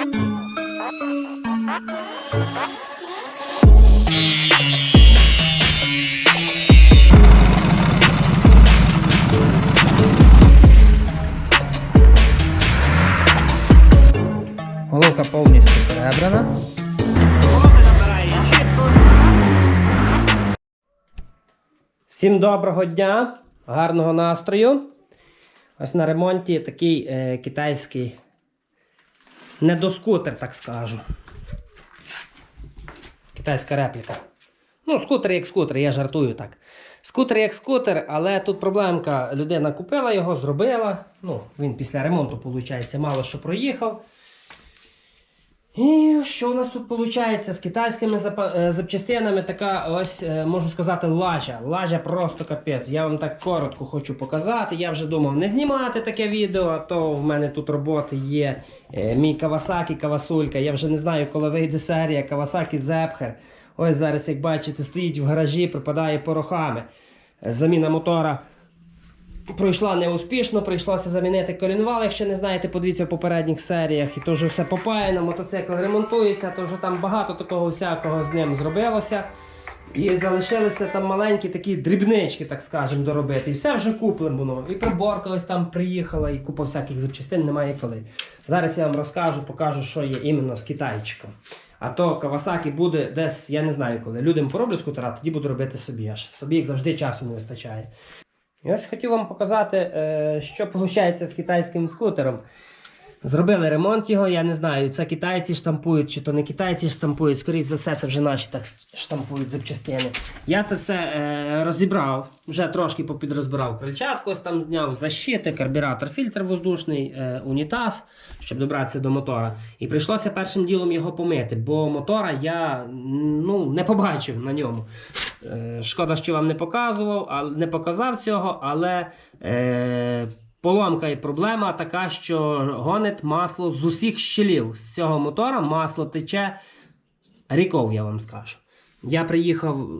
Головка повністю перебрана. Всім доброго дня, гарного настрою. Ось на ремонті такий е, китайський недоскутер, так скажу. Китайська репліка. Ну, скутер як скутер, я жартую так. Скутер як скутер, але тут проблемка. Людина купила його, зробила. Ну, він після ремонту, виходить, мало що проїхав. І що у нас тут виходить? З китайськими е, запчастинами така ось, е, можу сказати, лажа. Лажа просто капець. Я вам так коротко хочу показати. Я вже думав не знімати таке відео, то в мене тут роботи є. Е, Мій Кавасакі Кавасулька. Я вже не знаю, коли вийде серія Кавасакі Зепхер. Ось зараз, як бачите, стоїть в гаражі, припадає порохами. Заміна мотора пройшла неуспішно, прийшлося замінити колінвал. Якщо не знаєте, подивіться в попередніх серіях. І то вже все попаяно, мотоцикл ремонтується, то вже там багато такого всякого з ним зробилося. І залишилися там маленькі такі дрібнички, так скажемо, доробити. І все вже куплено. І приборка ось там приїхала, і купа всяких запчастин немає коли. Зараз я вам розкажу, покажу, що є іменно з китайчиком. А то Кавасакі буде десь, я не знаю коли. Людям пороблю скутера, тоді буду робити собі аж. Собі, як завжди, часу не вистачає. І ось хотів вам показати, е, що виходить з китайським скутером. Зробили ремонт його, я не знаю, це китайці штампують, чи то не китайці штампують, скоріш за все, це вже наші так штампують запчастини. Я це все е, розібрав, вже трошки попідрозбирав крильчатку, там зняв защити, карбюратор, фільтр воздушний, е, унітаз, щоб добратися до мотора. І прийшлося першим ділом його помити, бо мотора я ну, не побачив на ньому. Е, Шкода, що вам не показував, а не показав цього, але е, поломка і проблема така, що гонить масло з усіх щелів. З цього мотора масло тече ріков, я вам скажу. Я приїхав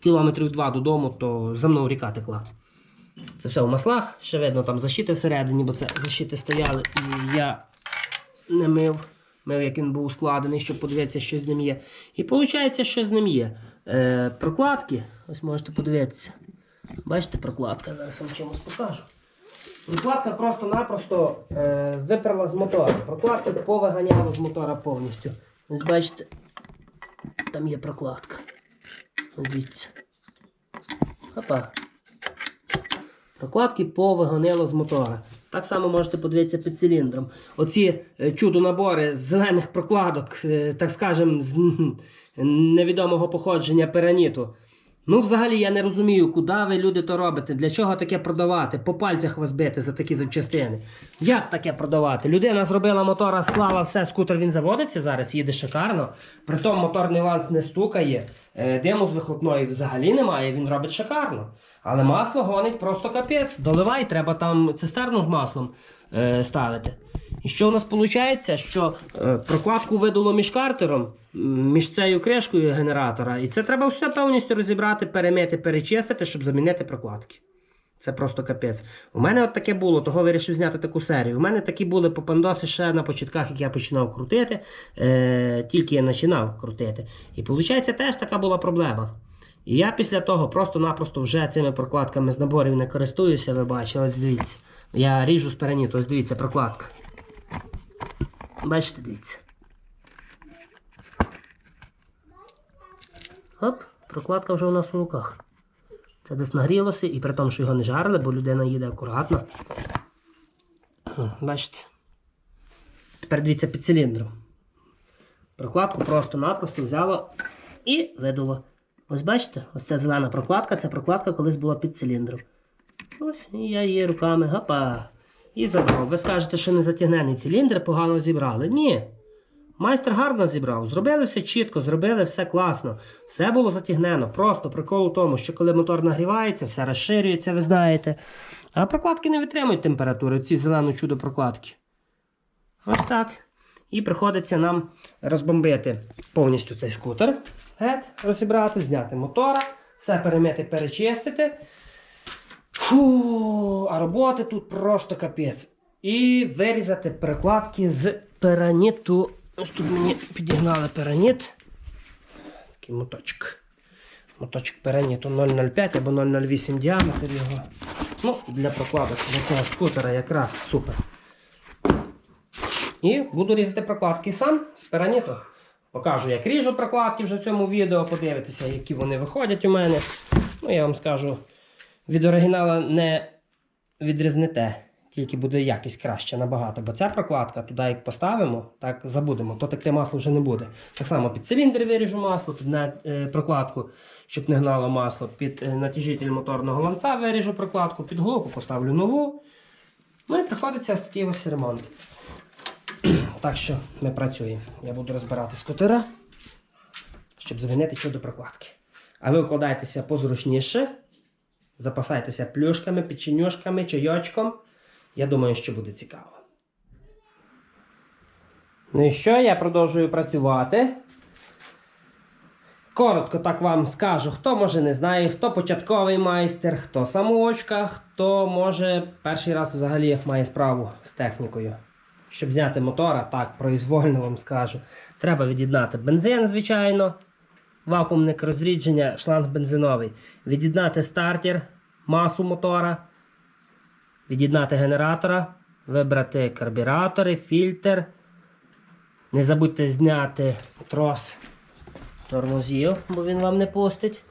кілометрів два додому, то за мною ріка текла. Це все в маслах, ще видно там защити всередині, бо це защити стояли, і я не мив. Мив, як він був складений, щоб подивитися, що з ним є. І виходить, що з ним є. Е, прокладки, ось можете подивитися. Бачите, прокладка, зараз вам чимось покажу. Прокладка просто-напросто е, виперла з мотора. Прокладка повиганяла з мотора повністю. Ось бачите, там є прокладка. Дивіться. Опа. Прокладки повигонило з мотора. Так само можете подивитися під циліндром. Оці е, чудо-набори з зелених прокладок, е, так скажемо, з невідомого походження пераніту. Ну, взагалі, я не розумію, куди ви люди то робите, для чого таке продавати, по пальцях вас бити за такі запчастини. Як таке продавати? Людина зробила мотора, склала все, скутер він заводиться зараз, їде шикарно. Притом моторний ланц не стукає, е, диму з вихлопної взагалі немає, він робить шикарно. Але масло гонить просто капець. Доливай, треба там цистерну з маслом е, ставити. І що в нас виходить? Що е, прокладку видуло між картером, між цією кришкою генератора. І це треба все повністю розібрати, перемити, перечистити, щоб замінити прокладки. Це просто капець. У мене от таке було, того вирішив зняти таку серію. У мене такі були попандоси ще на початках, як я починав крутити. Е, тільки я починав крутити. І виходить, теж така була проблема. І я після того просто-напросто вже цими прокладками з наборів не користуюся, ви бачили, дивіться. Я ріжу з переніту, ось дивіться, прокладка. Бачите, дивіться. Оп, прокладка вже у нас у руках. Це десь нагрілося, і при тому, що його не жарили, бо людина їде акуратно. Бачите? Тепер дивіться під циліндром. Прокладку просто-напросто взяло і видуло. Ось бачите, ось ця зелена прокладка, це прокладка колись була під циліндром. Ось, і я її руками гапа. І забрав. Ви скажете, що не затягнений циліндр, погано зібрали. Ні. Майстер гарно зібрав. Зробили все чітко, зробили все класно. Все було затягнено. Просто прикол у тому, що коли мотор нагрівається, все розширюється, ви знаєте. А прокладки не витримують температури, ці зелено чудо прокладки. Ось так. І приходиться нам розбомбити повністю цей скутер. Гет, розібрати, зняти мотора, все перемити, перечистити. Фу, а роботи тут просто капець. І вирізати перекладки з пераніту. Ось тут мені підігнали пераніт. Такий моточок. Моточок пераніту 0,05 або 0,08 діаметр його. Ну, для прокладок до цього скутера якраз супер. І буду різати прокладки сам з пераніту. Покажу, як ріжу прокладки вже в цьому відео, подивитися, які вони виходять у мене. Ну, я вам скажу, від оригінала не відрізнете, тільки буде якість краще набагато. Бо ця прокладка, туди як поставимо, так забудемо, то таке масло вже не буде. Так само під циліндр виріжу масло, під е, прокладку, щоб не гнало масло, під е, натяжитель моторного ланця виріжу прокладку, під головку поставлю нову. Ну і приходиться ось такий ось ремонт. Так що ми працюємо. Я буду розбирати скутера, щоб замінити чудо прокладки. А ви вкладайтеся позручніше, запасайтеся плюшками, печенюшками, чайочком. Я думаю, що буде цікаво. Ну і що, я продовжую працювати. Коротко так вам скажу, хто може не знає, хто початковий майстер, хто самоочка, хто може перший раз взагалі має справу з технікою. Щоб зняти мотора, так, произвольно вам скажу. Треба від'єднати бензин, звичайно, вакуумник розрідження, шланг бензиновий. Від'єднати стартер, масу мотора, від'єднати генератора, вибрати карбюратори, фільтр. Не забудьте зняти трос тормозів, бо він вам не пустить.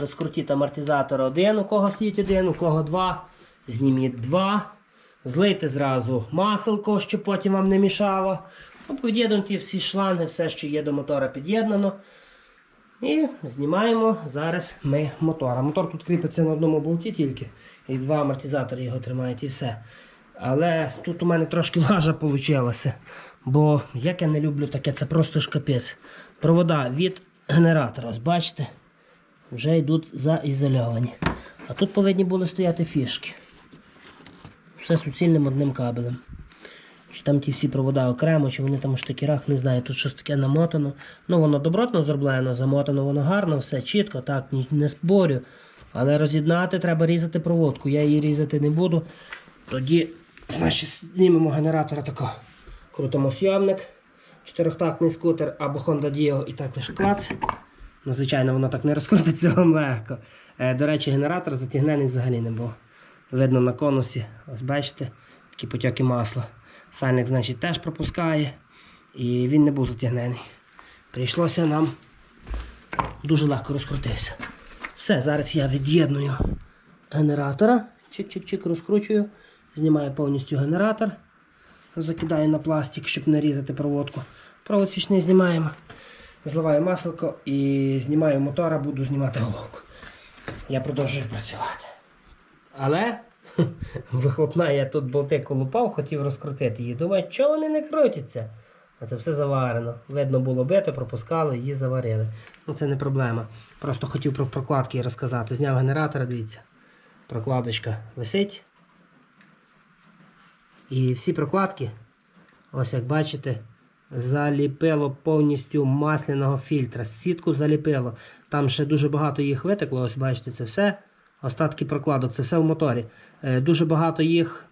Розкрутіть амортизатор один, у кого стоїть один, у кого два. Зніміть два. Злийте зразу маселко, щоб потім вам не мішало. Ну, Під'єднуйте всі шланги, все, що є до мотора, під'єднано. І знімаємо зараз ми мотора. Мотор тут кріпиться на одному болті тільки. І два амортизатори його тримають і все. Але тут у мене трошки лажа вийшла. Бо як я не люблю таке, це просто ж капець. Провода від генератора, ось бачите, вже йдуть заізольовані. А тут повинні були стояти фішки. Все суцільним одним кабелем. Чи там ті всі провода окремо, чи вони там у штикерах, не знаю, тут щось таке намотано. Ну, воно добротно зроблено, замотано, воно гарно, все чітко, так, не спорю. Але роз'єднати треба різати проводку. Я її різати не буду. Тоді, значить, знімемо генератора тако. Крутимо сйомник, чотирьохтактний скутер або Honda Dio і так лише клац. Ну, звичайно, воно так не розкрутиться вам легко. Е, до речі, генератор затягнений взагалі не був. Видно на конусі, ось бачите, такі потьоки масла. Сальник, значить, теж пропускає. І він не був затягнений. Прийшлося нам дуже легко розкрутився. Все, зараз я від'єдную генератора. Чик-чик-чик розкручую. Знімаю повністю генератор. Закидаю на пластик, щоб не різати проводку. Провод свічний знімаємо. Зливаю масло і знімаю мотора, буду знімати головку. Я продовжую працювати. Але вихлопна, я тут болти колупав, хотів розкрутити її. Думаю, чого вони не крутяться? А це все заварено. Видно було бито, пропускали, її заварили. Ну це не проблема. Просто хотів про прокладки розказати. Зняв генератор, дивіться. Прокладочка висить. І всі прокладки, ось як бачите, заліпило повністю масляного фільтра. Сітку заліпило. Там ще дуже багато їх витекло. Ось бачите, це все. Остатки прокладок, це все в моторі. Е, дуже багато їх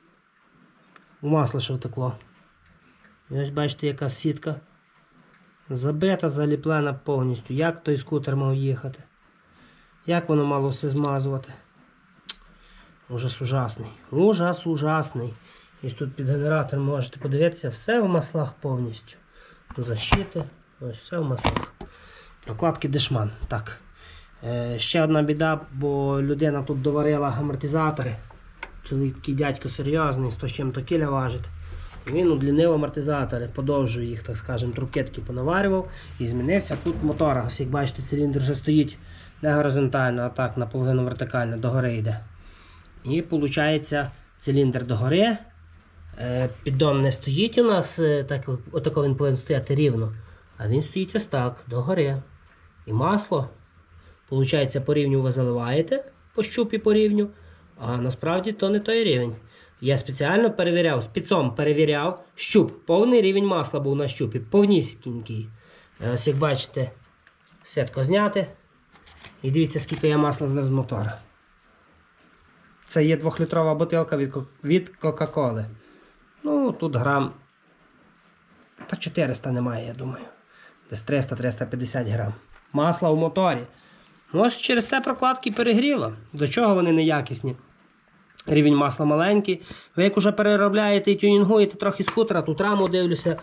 у масло ще втекло. І ось бачите, яка сітка. Забита, заліплена повністю. Як той скутер мав їхати? Як воно мало все змазувати? Ужас ужасний. Ужас ужасний. І тут під генератором можете подивитися, все в маслах повністю. Защити, ось все в маслах. Прокладки дешман. Так. Е, ще одна біда, бо людина тут доварила амортизатори. Чоловік дядько серйозний, 100 з чим-то кіля важить. Він удлінив амортизатори, подовжує їх, так скажемо, трубки такі понаварював і змінився тут мотора. Ось як бачите, циліндр вже стоїть не горизонтально, а так наполовину вертикально, догори йде. І виходить, циліндр догори. Е, Піддон не стоїть у нас, е, так, отако він повинен стояти рівно. А він стоїть ось так, догори. І масло, виходить, по рівню ви заливаєте по щупі по рівню, а насправді то не той рівень. Я спеціально перевіряв, спецом перевіряв, щуп, повний рівень масла був на щупі, повнісінький. Е, Ось як бачите, сетко зняти. І дивіться, скільки я масла злив з мотора. Це є двохлітрова бутилка від, від Кока-Коли. Ну, тут грам Та 400 немає, я думаю. Десь 300-350 грам. Масла в моторі. Ось через це прокладки перегріло. До чого вони неякісні? Рівень масла маленький. Ви як уже переробляєте і тюнінгуєте трохи скутера, тут раму дивлюся,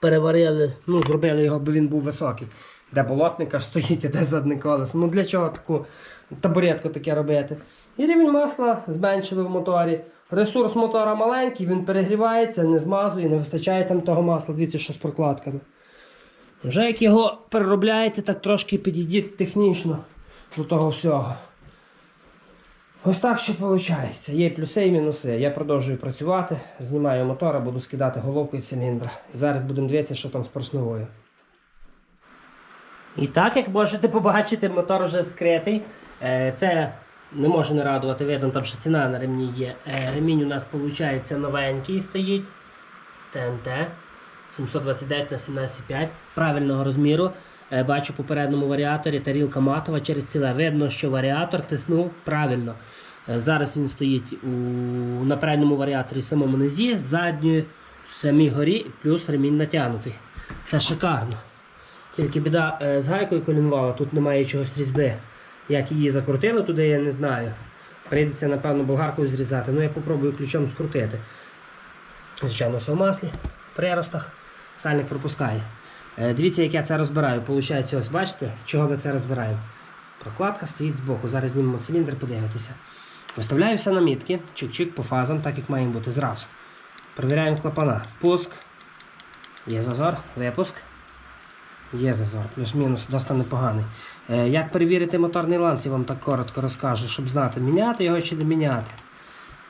переварили, ну, зробили його, бо він був високий. Де болотник аж стоїть, де задне колесо. Ну для чого таку табуретку таке робити? І рівень масла зменшили в моторі. Ресурс мотора маленький, він перегрівається, не змазує, не вистачає там того масла. Дивіться, що з прокладками. Вже як його переробляєте, так трошки підійдіть технічно до того всього. Ось так що виходить. Є плюси і мінуси. Я продовжую працювати, знімаю мотора, буду скидати головку і циліндра. Зараз будемо дивитися, що там з поршневою. І так, як можете побачити, мотор вже скритий. Е, Це не може не радувати, видно, там ще ціна на ремні є. Е, Ремінь у нас виходить новенький стоїть. ТНТ 729 на 17,5 правильного розміру. Е, Бачу в попередньому варіаторі тарілка матова через ціле. Видно, що варіатор тиснув правильно. Е, Зараз він стоїть у, на передньому варіаторі в самому низі, задньої в самій горі, плюс ремінь натягнутий. Це шикарно. Тільки біда е, з гайкою колінвала, тут немає чогось різьби. Як її закрутили туди, я не знаю. Прийдеться, напевно, болгаркою зрізати. Ну я попробую ключом скрутити. Звичайно, все в маслі, в приростах. Сальник пропускає. Е, Дивіться, як я це розбираю. Получається, ось бачите, чого ми це розбираємо. Прокладка стоїть збоку. Зараз знімемо циліндр, подивитися. Виставляю все на мітки, чик-чик по фазам, так як має бути зразу. Перевіряємо клапана. Впуск. Є зазор, випуск. Є зазор, плюс-мінус, досить непоганий. Е, як перевірити моторний ланц, я вам так коротко розкажу, щоб знати, міняти його чи не міняти.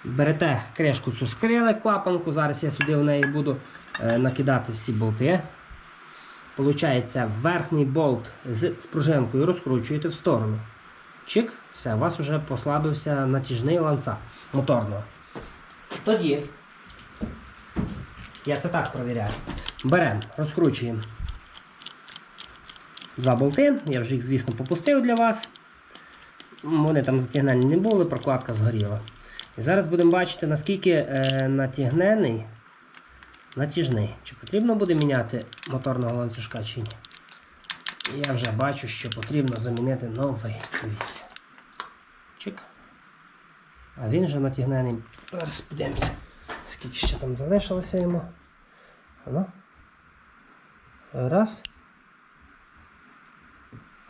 Берете кришку цю скрили, клапанку, зараз я сюди в неї буду е, накидати всі болти. Получається, верхній болт з спружинкою розкручуєте в сторону. Чик, все, у вас вже послабився натяжний ланца моторного. Тоді, я це так провіряю. Беремо, розкручуємо два болти. Я вже їх, звісно, попустив для вас. Вони там затягнені не були, прокладка згоріла. І зараз будемо бачити, наскільки е, натягнений, натяжний. Чи потрібно буде міняти моторного ланцюжка чи ні. Я вже бачу, що потрібно замінити новий. Дивіться. Чик. А він вже натягнений. Зараз подивимося, скільки ще там залишилося йому. Ано. Раз.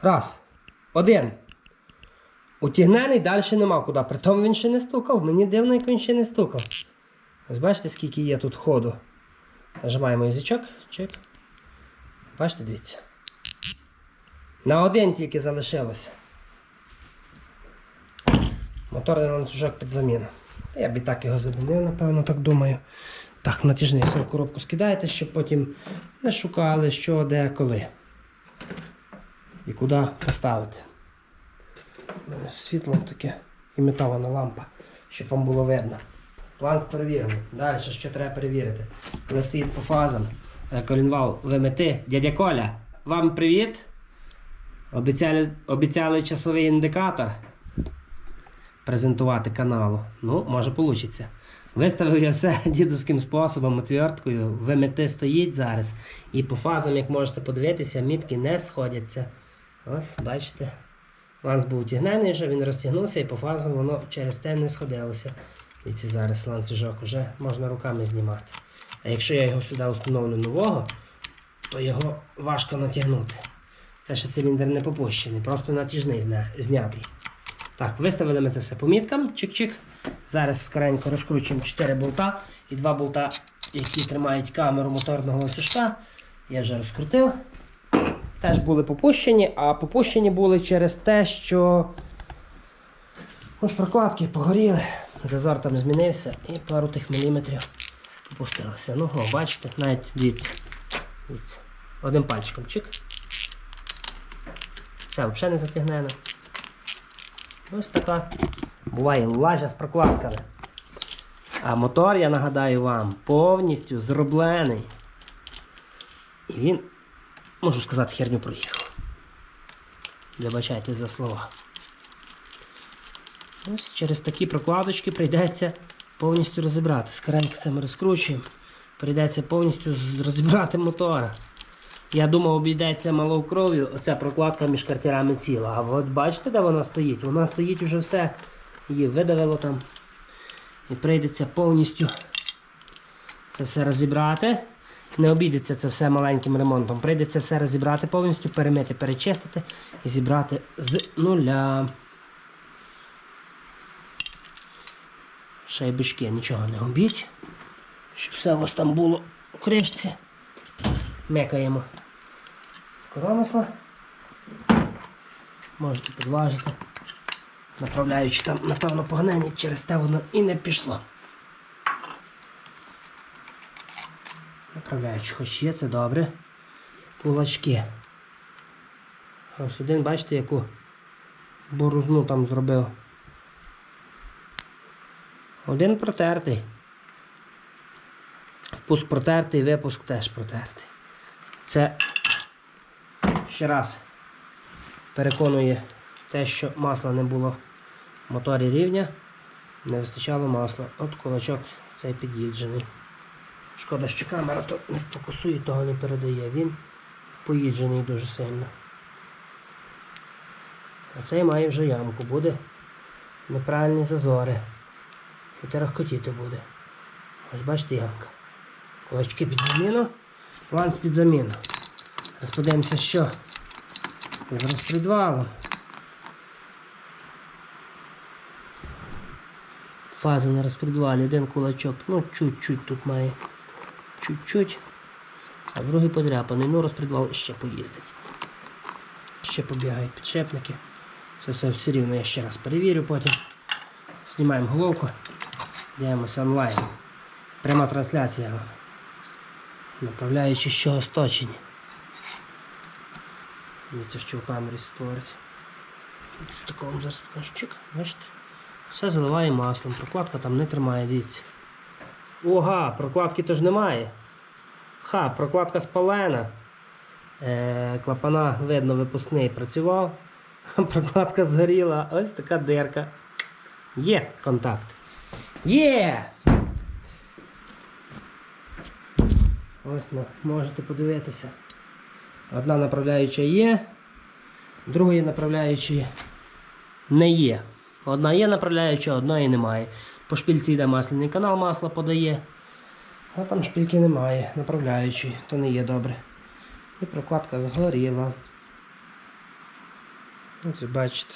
Раз. Один. Утягнений далі нема куди. Притом він ще не стукав. Мені дивно, як він ще не стукав. Ось бачите, скільки є тут ходу. Нажимаємо язичок. Чик. Бачите, дивіться. На один тільки залишилося. Моторний ланцюжок під заміну. Я б і так його замінив, напевно, так думаю. Так, натяжний в коробку скидаєте, щоб потім не шукали, що, де, коли. І куди поставити. Світло таке імітована лампа, щоб вам було видно. План перевірений. Далі що треба перевірити. Коли стоїть по фазам, е, колінвал вимити. Дядя Коля, вам привіт. Обіцяли, обіцяли часовий індикатор презентувати каналу. Ну, може вийде. Виставив я все дідовським способом, отверткою. ВМТ стоїть зараз. І по фазам, як можете подивитися, мітки не сходяться. Ось, бачите. Ланц був тягнений вже, він розтягнувся і по фазам воно через те не сходилося. І це зараз ланцюжок вже можна руками знімати. А якщо я його сюди установлю нового, то його важко натягнути. Це ще циліндр не попущений, просто натяжний знятий. Так, виставили ми це все по міткам. Чик-чик. Зараз скоренько розкручуємо 4 болта і 2 болта, які тримають камеру моторного ланцюжка. Я вже розкрутив. Теж були попущені, а попущені були через те, що ну, прокладки погоріли, зазор там змінився і пару тих міліметрів попустилося. Ну, о, бачите, навіть дивіться. дивіться. Одним пальчиком чик. Це взагалі не затягнено. Ось така буває лажа з прокладками. А мотор, я нагадаю вам, повністю зроблений. І він, можу сказати, херню проїхав. Вибачайте за слова. Ось через такі прокладочки прийдеться повністю розібрати. Скоренько це ми розкручуємо. Прийдеться повністю розібрати мотора. Я думав, обійдеться малою кров'ю, оця прокладка між картярами ціла. А от бачите, де вона стоїть? Вона стоїть уже все. Її видавило там. І прийдеться повністю це все розібрати. Не обійдеться це все маленьким ремонтом. Прийдеться все розібрати повністю, перемити, перечистити і зібрати з нуля. Шайбочки нічого не обіть. Щоб все у вас там було у кришці. Мекаємо коромисла. Можете підважити. Направляючи там, напевно, погнені, через те воно і не пішло. Направляючи, хоч є, це добре. Кулачки. Ось один, бачите, яку борозну там зробив. Один протертий. Впуск протертий, випуск теж протертий. Це ще раз переконує те, що масла не було в моторі рівня, не вистачало масла. От кулачок цей під'їджений. Шкода, що камера то не фокусує, того не передає. Він поїджений дуже сильно. А цей має вже ямку, буде неправильні зазори. І терахкотіти буде. Ось бачите ямка. Кулачки під заміну, ланц під заміну. Зараз подивимося, що з розпредвалом. Фаза на розпредвалі, один кулачок, ну чуть-чуть тут має. Чуть-чуть. А другий подряпаний. Ну розпредвал ще поїздить. Ще побігають підшипники. Це все все рівно я ще раз перевірю потім. Знімаємо головку. Дивимося онлайн. Пряма трансляція. Направляючи що осточені. Дивіться, що в камері створить. От з такого зараз покажу. Бачите? Все заливає маслом. Прокладка там не тримає, дивіться. Ога, прокладки то ж немає. Ха, прокладка спалена. Е, клапана, видно, випускний працював. Прокладка згоріла. Ось така дирка. Є контакт. Є! Ось ну, можете подивитися. Одна направляюча є, другої направляючої не є. Одна є направляюча, одної немає. По шпильці йде масляний канал, масло подає. А там шпильки немає, направляючої, то не є добре. І прокладка згоріла. Ось бачите.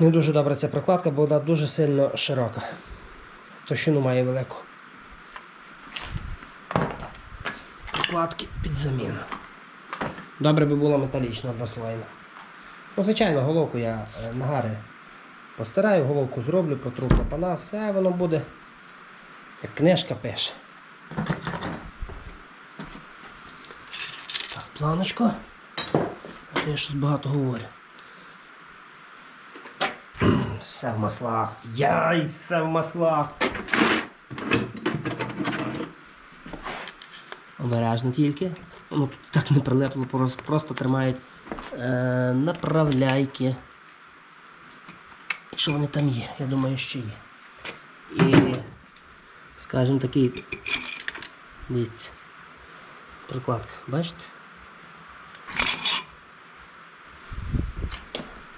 Не дуже добра ця прокладка, бо вона дуже сильно широка. Товщину має велику. Прокладки під заміну. Добре би була металічна однослойна. Ну, звичайно, головку я е, нагари постараю, головку зроблю, протру клапана, все воно буде, як книжка пише. Так, то Я щось багато говорю. Все в маслах. Яй, все в маслах. Обережно тільки. Ну тут так не прилепло, просто, просто тримають е, направляйки. Якщо вони там є, я думаю, що є. І, скажімо такий, дивіться, прокладка, бачите?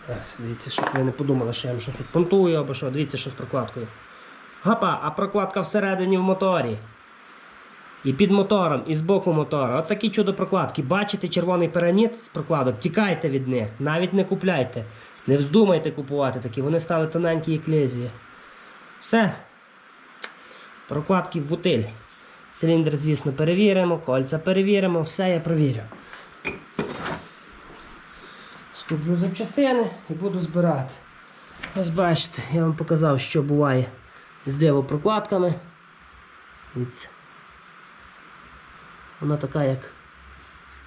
Зараз, дивіться, щоб ви не подумали, що я вам щось тут понтую або що, дивіться, що з прокладкою. Гапа, а прокладка всередині в моторі. І під мотором, і з боку мотора. От такі чудо прокладки. Бачите червоний пераніт з прокладок, тікайте від них, навіть не купляйте. Не вздумайте купувати такі, вони стали тоненькі як лезвія. Все. Прокладки в бутиль. Циліндр, звісно, перевіримо, кольця перевіримо, все я провірю. Скуплю запчастини і буду збирати. Ось бачите, я вам показав, що буває з дивопрокладками. Дивіться. Вона така, як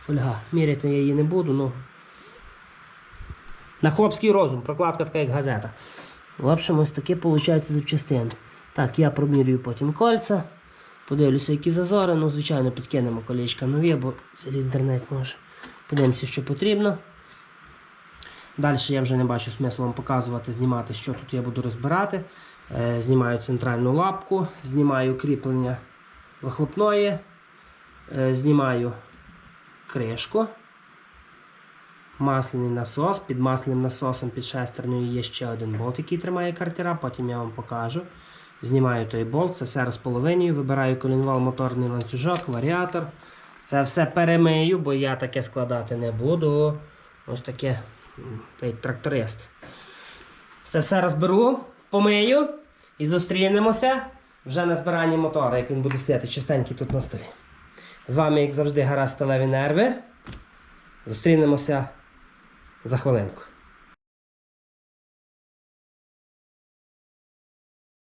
фольга. Міряти я її не буду, ну. На хлопський розум, прокладка така, як газета. В общем, ось таке виходить запчастини. Так, я промірюю потім кольця. Подивлюся, які зазори. Ну, звичайно, підкинемо колечка нові, бо це інтернет може. Подивимося, що потрібно. Далі я вже не бачу смислу вам показувати, знімати, що тут я буду розбирати. Е, Знімаю центральну лапку, знімаю кріплення вихлопної, е, знімаю кришку, масляний насос. Під масляним насосом під шестернею є ще один болт, який тримає картера, потім я вам покажу. Знімаю той болт, це все розполовинюю, вибираю колінвал, моторний ланцюжок, варіатор. Це все перемию, бо я таке складати не буду. Ось таке той тракторист. Це все розберу, помию і зустрінемося вже на збиранні мотора, як він буде стояти чистенький тут на столі. З вами, як завжди, гаразд сталеві нерви. Зустрінемося за хвилинку.